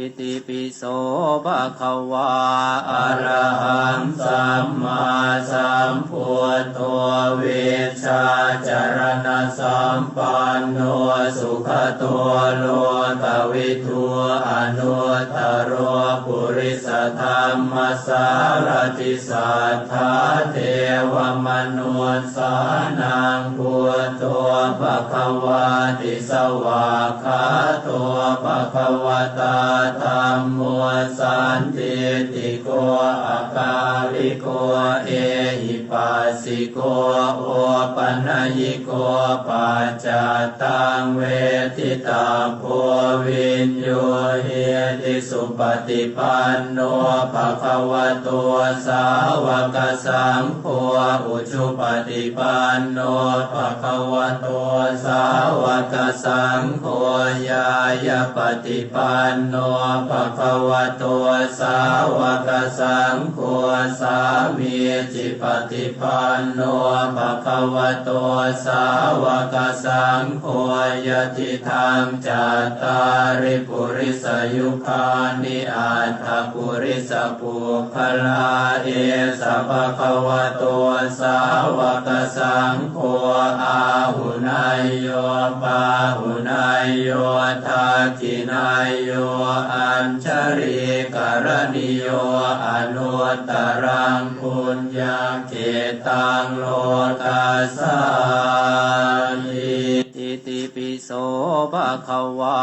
อิติปิโสภะคะวาอะระหังสัมมาสัมพุทโธเวชชาจารณสัมปันโนสุขตัวโลกวิทูอนุตตรโรปุริสธรรมสารติสัทธาเทวมนุสานังพุทโธภะคะวาติสวากขาโตภะคะวตาธรรมโมสันติติโกอ สิโกโอปัญญิโกปัจจตังเวทิตาโพวินโยเฮติสุปฏิปันโนภะคะวะโตสาวกสังโฆอุชุปฏิปันโนภะคะวะโตสาวกสังโฆยายาปฏิปันโนภะคะวะโตสาวกสังโฆสามีจิปฏิปันโนภะคะวะโตสาวกสังโฆยติธรรมจัตตาริปุริสยุคานิอัตถปุริสปุคลาเอสัพพะวะโตสาวกสังโฆอาหุนายโยปาหุนายโยทักขินายโยอัญชริกรณิโยอนุ ตรังปุญญาเกตังโลกัสสานิทิติปิโสภะคะวา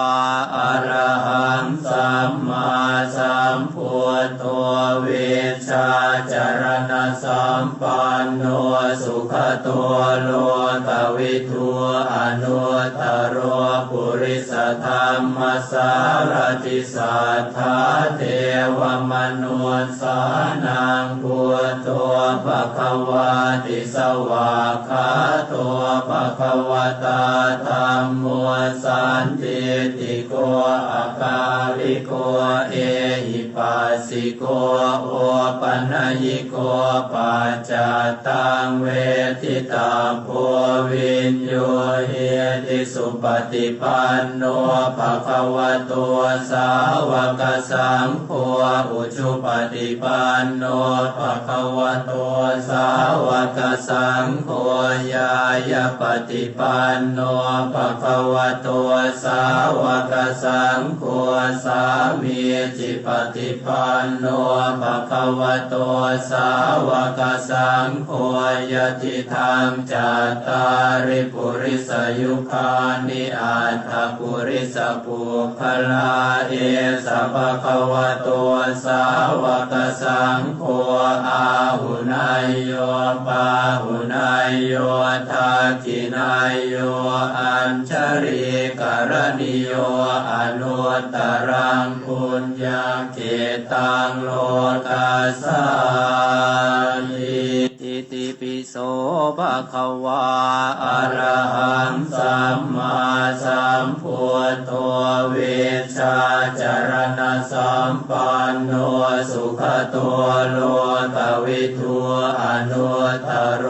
อะระหังสัมมาสัมพุ ตัวโลกวิทูอนุตตรโรปุริสธรรมสารติสัทธาเทวมนุสานังพุทโธภะคะวาติสวากขาโตภะคะวตาธัมโมสันติติโกอาคาลิโกเอหิ ปัสสิโกโอปัญญิโกปัจจตังเวทิตาโพวินโยเฮติสุปฏิปันโนภะคะวะโตสาวกสังโฆอุชุปฏิปันโนภะคะวะโตสาวกสังโฆยายาปฏิปันโนภะคะวะโตสาวกสังโฆสามีจิปฏิปันโนภะคะวะโตสาวกสังโฆยติธรรมจัตตาริปุริสยุคานิอัตถปุริสปุคลาเอสัพพะวะโตสาวกสังโฆอาหุนายโยปาหุนายโยทักขินายโยอัญชริกรณิโยอนุตตรังปุญญาเกตังโลกัสสามิอิติปิโสภะคะวาอะระหังสัมมาสัมพุทโธเวชชาจรณะสัมปันโนสุขตัวโลกวิทูอนุตรโร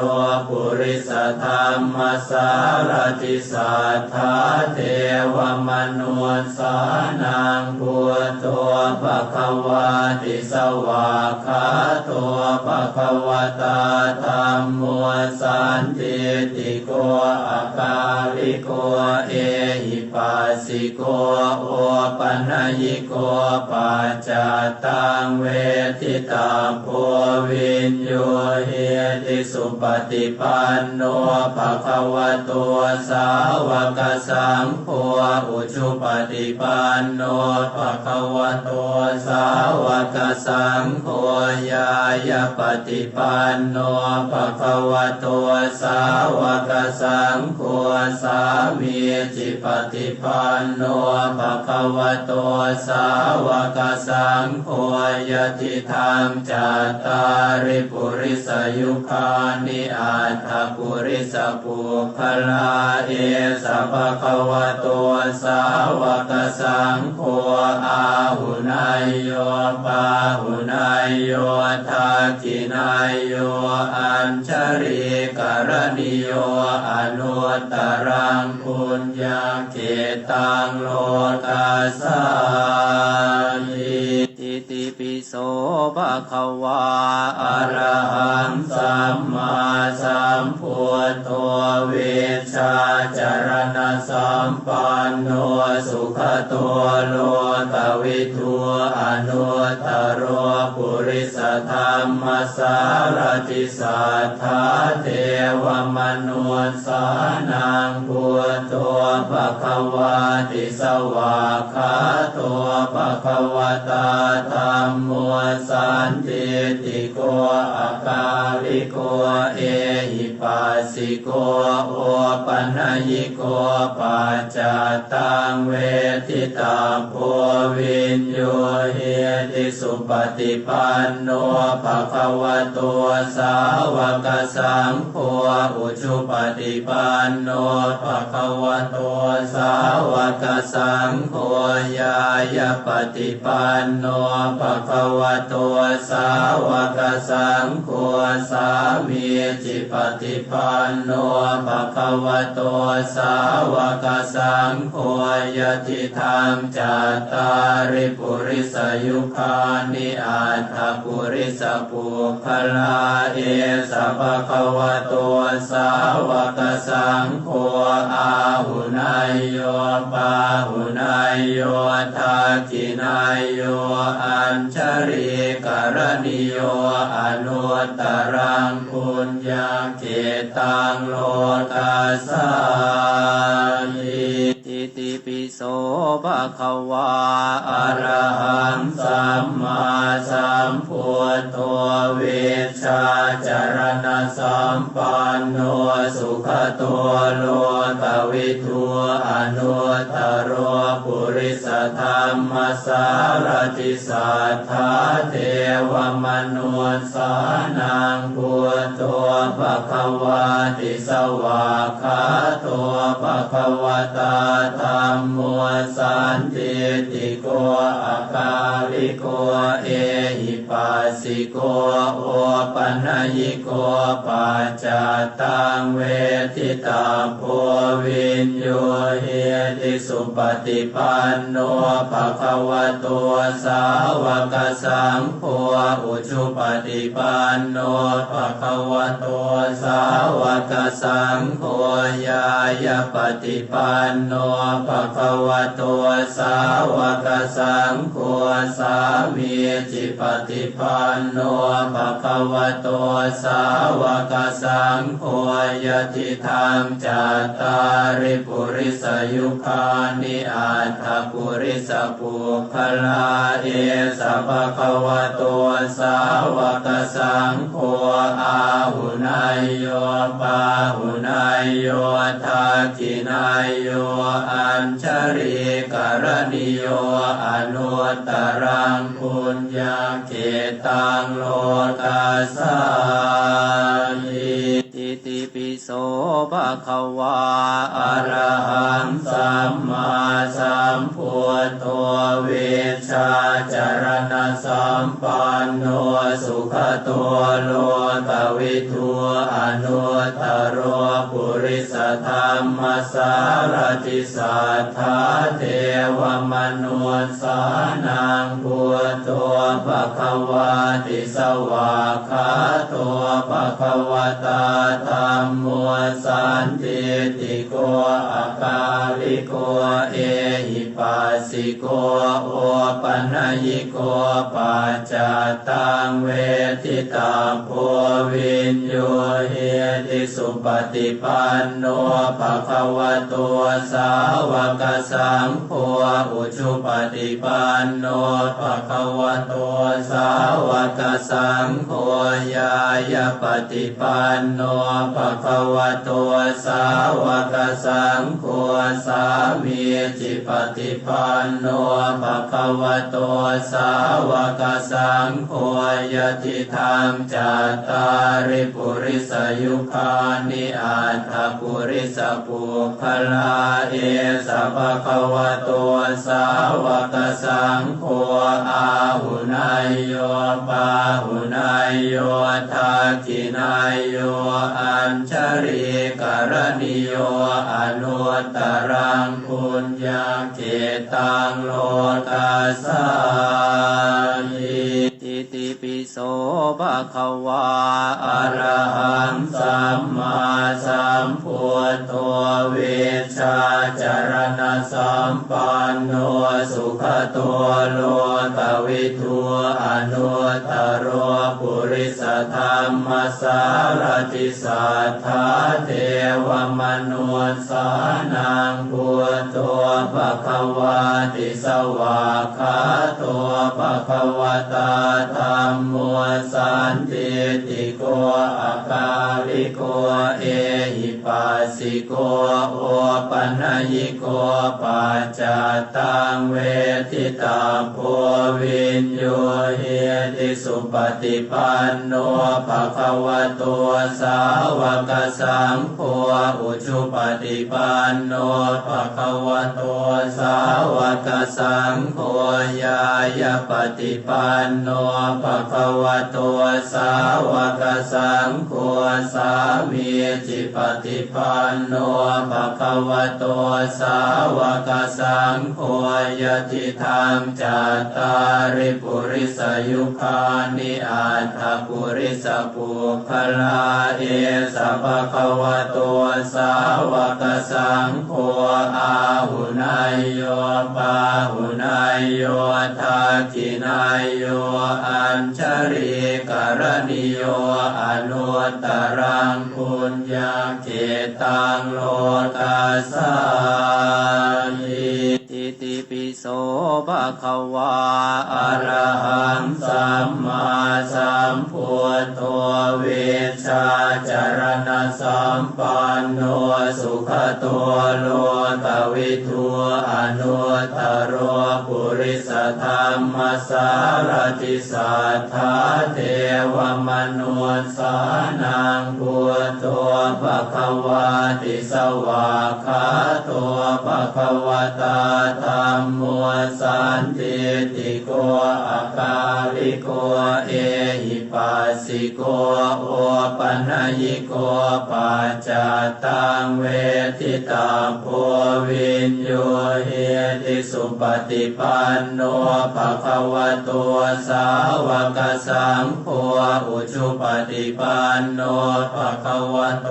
ปุริสธรรมสารติสัทธาเทวมนุสานังพุทโธภะคะวาติสวากขาโตภะคะวตาธัมโมสันติติโกอาคาลิโกเอหิปัสสิโกโอปัญญิโกปัจจตังเวทิตาโพวินโยเฮติสุปฏิปันโนภะคะวะโตสาวกสังโฆอุชุปฏิปันโนภะคะวะโตสาวกสังโฆยายาปฏิปันโนภะคะวะโต สาวกสังโฆสามีจิปฏิปันโนภะคะวะโตสาวกสังโฆยติธรรมจัตตาริปุริสยุคานิอัตถปุริสปุคลาเอสัพพะวะโตสาวกสังโฆอาหุนายโยปาหุนายโยทักขินายโยอัญชริกรณิโยอนุตตรังปุญญาเกตังโลกัสสาโสภะคะวาอะระหังสัมมาสัมพุทโธเวชชาจรณะสัมปันโนสุขตัวโลกวิทูอนุตตรโรปุ ริสธรรมสารติสัทธาเทวมนุษสานังพุทโธภะคะวาติสวากขาโตภะคะวตาธัมโมสันติติโกอาคาลิโกเอหิปัสสิโกโอปัญญิโกปัจจตังเวทิตาโพวินโยเฮติ สุปฏิปันโนภะคะวะโตสาวกสังโฆอุชุปฏิปันโนภะคะวะโตสาวกสังโฆยายาปฏิปันโนภะคะวะโตสาวกสังโฆสามีจิปฏิปันโนภะคะวะโตสาวกสังโฆยติธรรมจัตตาริปุริสยุคานิอัตถปุริสปุคลาเอสะภะคะวะโตสาวกสังโฆอาหุนายโยปาหุนายโยทักขินายโยอัญชริกรณิโยอนุตรังปุญญาเกตังโลกัสสามิ สภะคะวาอะระหังสัมมาสัมพุทโธเวชชาจารณสัมปันโนสุขตัวโลกวิทูอนุตโรปุริสธรรมสารติสัทธาเทวมนุสานังพุทโธภะคะวาติสวากขาโตภะคะวตาธัมโมสันติติโกอาคาลิโกเอหิปัสสิโกโอปัญญิโกปัจจตังเวทิตาโพวินโยเฮติสุปฏิปันโนภะคะวะโตสาวกสังโฆอุชุปฏิปันโนภะคะวะโตสาวกสังโฆยายาปฏิปันโนภะคะวะโตสาวกสังโฆสามีจิปฏิปันโนภะคะวะโตสาวกสังโฆยติธรรมจัตตาริปุริสยุคานิอัตถปุริสปุคลาเอสะภะคะวะโตสาวกสังโฆอาหุนายโยปาหุนายโยทัก ขินายโยอัญชริกรณิโยอนุตรังปุญญาเกตังโลกัสสามิอิติปิโสภะคะวาอะระหังสัมมาสัมพุทโธเวชชาจารณสัมปันโนสุขตัวโล วิทูอนุตโรปุริสธรรมสารติสัทธาเทวมนุสานังพุทโธภะคะวาติสวากาโตภะคะวตาธัมโมสันติติโกอาคาลิโกเอ หิปัสสิโกโอปัญญิโกปัจจตังเวทิตาโพวินโยเฮติสุปฏิปันโนภะคะวะโตสาวกสังโฆอุชุปฏิปันโนภะคะวะโตสาวกสังโฆยายาปฏิปันโนภะคะวะโตสาวกสังโฆสามีจิปฏิปันโนภะคะวะโตสาวกสังโฆยติธรรมจัตาริปุริสยุคานิอัตถปุริสปุคลาเอสะภะคะวะโตสาวกสังโฆอาหุนายโยปาหุนายโยทักินายโยอัญชริกรณิโยอนุตตรังปุญญาเกตังโลตัสสา มิอิภะคะวาอะระหังสัมมาสัมพุทโธวิชชาจารณสัมปันโนสุขตัวโลกวิทูอนุตตรโรปุริสธรรมสารติสัทธาเทวมนุสสานังพุทโธภะคะวาติสวากขาตัวภะคะวตาธรรมมัวสันติติโกอาคาลิโกเอหิ ปัสสิโกโอปัญญิโกปัจจตังเวทิตาโพวินโยเฮติสุปฏิปันโนภะคะวะโตสาวกสังโฆอุชุปฏิปันโนภะคะวะโตสาวกสังโฆยายาปฏิปันโนภะคะวะโตสาวกสังโฆสามีจิปฏิปันโนภะคะวะโตสาวกสังโฆยติธรรมจัตตาริปุริสยุคานิอัตถปุริสปุคลาเอสัพพะวะโตสาวกสังโฆอาหุนายโยปาหุนายโยทักขินายโยอัญชริกรณิโยอนุตตรังคุณยาเกตังโลตัสสานิอิติปิโสภะคะวาอะระหังสัมมาสัมพุทโธเวชชาจารณสัมปันโนสุ ขตัวโลกวิทูอนุตตโรปุริสธรรมสารติสัทธาเทวมนุสสานังพุทโธภะคะวาติสวากขาตัวภะคะวตาธรรมมวสันติติโกอาคาลิโกเอหิปัสสิโกโอ ปัญญิโกปัจจตังเวทิตาโพวินโยเฮติสุปฏิปันโนภะคะวะโตสาวกสังโฆอุชุปฏิปันโนภะคะวะโต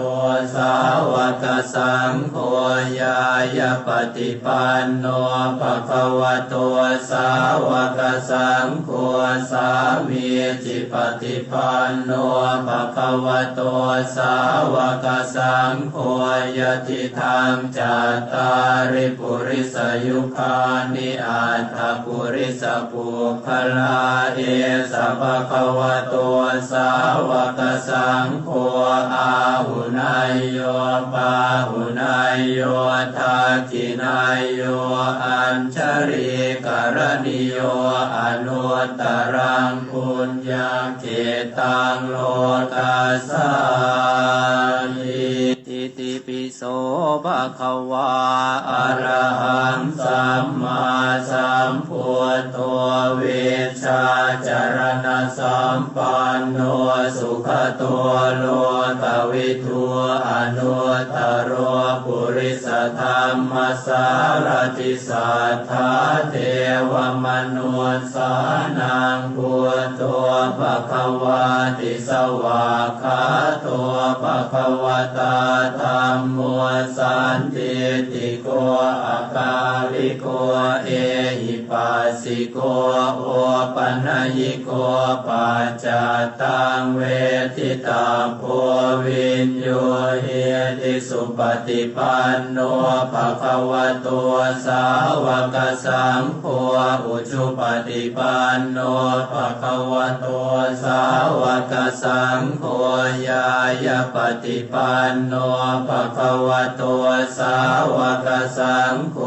สาวกสังโฆยายาปฏิปันโนภะคะวะโตสาวกสังโฆสามีจิปฏิปันโนภะคะวะตสาวกสังโฆยติธรรมจัตตาริปุริสยุคานิอัตถปุริสปุคลาเอสัพพะวะโตสาวกสังโฆอาหุนายโยปาหุนายโยทักขินายโยอัญชริกรณิโยอนุตตรังคุณยาเกตังโลกัสสานิอิติปิโสภะคะวาอะระหังสัมมาสัมพุทโธวิชาจารณสัมปันโนสุขตัวโลตวิทู ธรรมสารติสัทธาเทวมนุสสานังพุทโธปะคะวาติสวากขาตัวปะคะวตาธรรมมัวสันติติโกอาการิโกเอ ปัสสิโกโอปัญญิโกปัจจตังเวทิตาโพวินโยเฮติสุปฏิปันโนภะคะวะโตสาวกสังโฆอุชุปฏิปันโนภะคะวะโตสาวกสังโฆยายาปฏิปันโนภะคะวะโตสาวกสังโฆ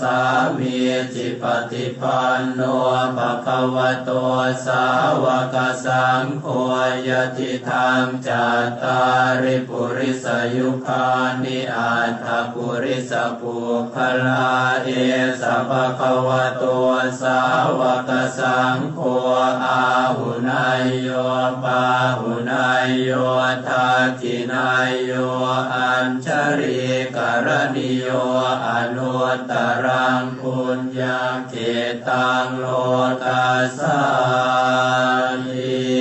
สามีจิปฏิปันโนภะคะวะโตสาวกสังโฆยติธรรมจัตตาริปุริสยุคานิอัตถปุริสปุคลาเอสัพพะวะโตสาวกสังโฆอาหุนายโยปาหุนายโยทักขินายโยอัญชริกรณิโยอนุตตรังคุณยาเกตังโลตัสสานิ